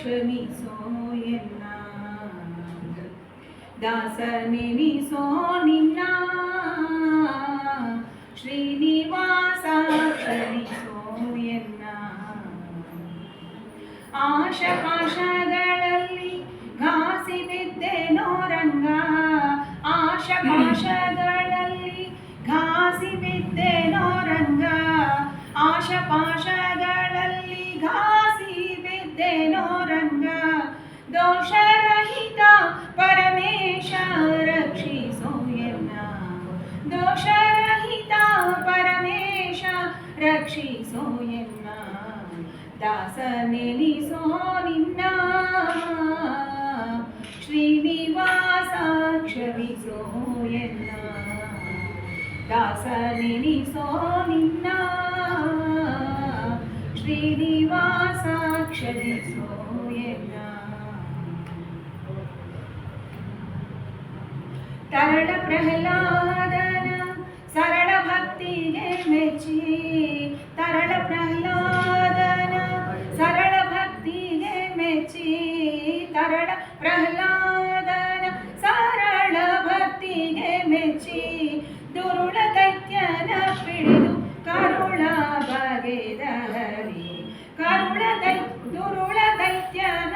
ಕ್ಷಮಿಸೋ ಎನ್ನ ದಾಸನೆನಿಸೋ ನಿನ್ನ. ಶ್ರೀನಿವಾಸ ಕ್ಷಮಿಸೋ ಎನ್ನ ಆಶಪಾಶಗಳಲ್ಲಿ ಘಾಸಿ ಬಿದ್ದೆನೋ ರಂಗ ಆಶಪಾಶಗಳಲ್ಲಿ ಘಾಸಿ ಬಿದ್ದೆನೋ ರಂಗ ಆಶಪಾಶಗಳಲ್ಲಿ ದೋಷರಹಿತ ಪರಮೇಶ ರಕ್ಷಿಸೋ ಎನ್ನ ದೋಷರಹಿತ ಪರಮೇಶ ರಕ್ಷಿಸೋ ಎನ್ನ ದಾಸನೆನಿಸೋ ನಿನ್ನ ಶ್ರೀನಿವಾಸ ಕ್ಷಮಿಸೋ ಎನ್ನ ದಾಸನೆನಿಸೋ ನಿನ್ನ ಶ್ರೀನಿವಾಸ ಕ್ಷಮಿಸೋ ಎನ್ನ ತರಳ ಪ್ರಹ್ಲಾದನ ಸರಳ ಭಕ್ತಿಗೆ ಮೆಚ್ಚಿ ತರಳ ಪ್ರಹ್ಲಾದನ ಸರಳ ಭಕ್ತಿಗೆ ಮೆಚ್ಚಿ ತರಳ ಪ್ರಹ್ಲಾದನ ಸರಳ ಭಕ್ತಿಗೆ ಮೆಚ್ಚಿ ದುರುಳ ದೈತ್ಯನ ಪಿಡಿದು ಕರುಳ ಬಗೆದ ಹರಿ ಕರುಳ ದೈ ದುರುಳ ದೈತ್ಯನ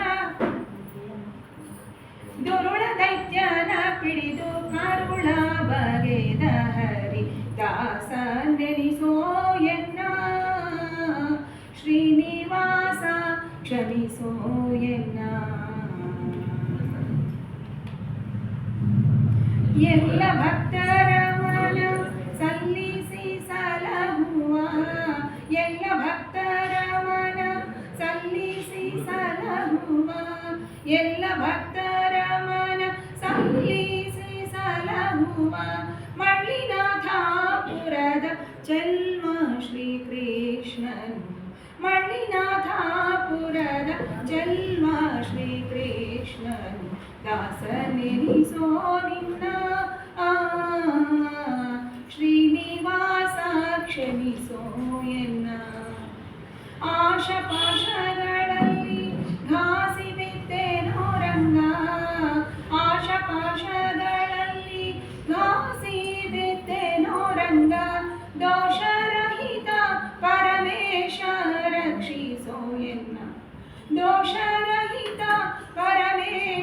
ದುರುಳ ದೈತ್ಯನ ಪಿಡಿದು ಕರುಳ ಬಗೆದ ಹರಿ ದಾಸ ನೆನೆಸೋ ಎನ್ನ ಶ್ರೀನಿವಾಸ ಕ್ಷಮಿಸೋ ಎನ್ನ ಎಲ್ಲ ಭಕ್ತರ ಮನ ಸಲ್ಲಿಸಿ ಸಲಹುವ ಎಲ್ಲ ಭಕ್ತರ ಮನ ಸಲ್ಲಿಸಿ ಸಲಹುವ ಎಲ್ಲ ಭಕ್ತರ ಮಳ್ಳಿನಾಥಾಪುರದ ಜನ್ಮ ಶ್ರೀಕೃಷ್ಣನು ಮಳ್ಳಿನಾಥಾಪುರದ ಜನ್ಮ ಶ್ರೀಕೃಷ್ಣನು ದಾಸನೆನಿಸೋ ನಿನ್ನ ಆ, ಶ್ರೀನಿವಾಸ ಕ್ಷಮಿಸೋ ಎನ್ನ ಆಶಪಾಶಗಳಲ್ಲಿ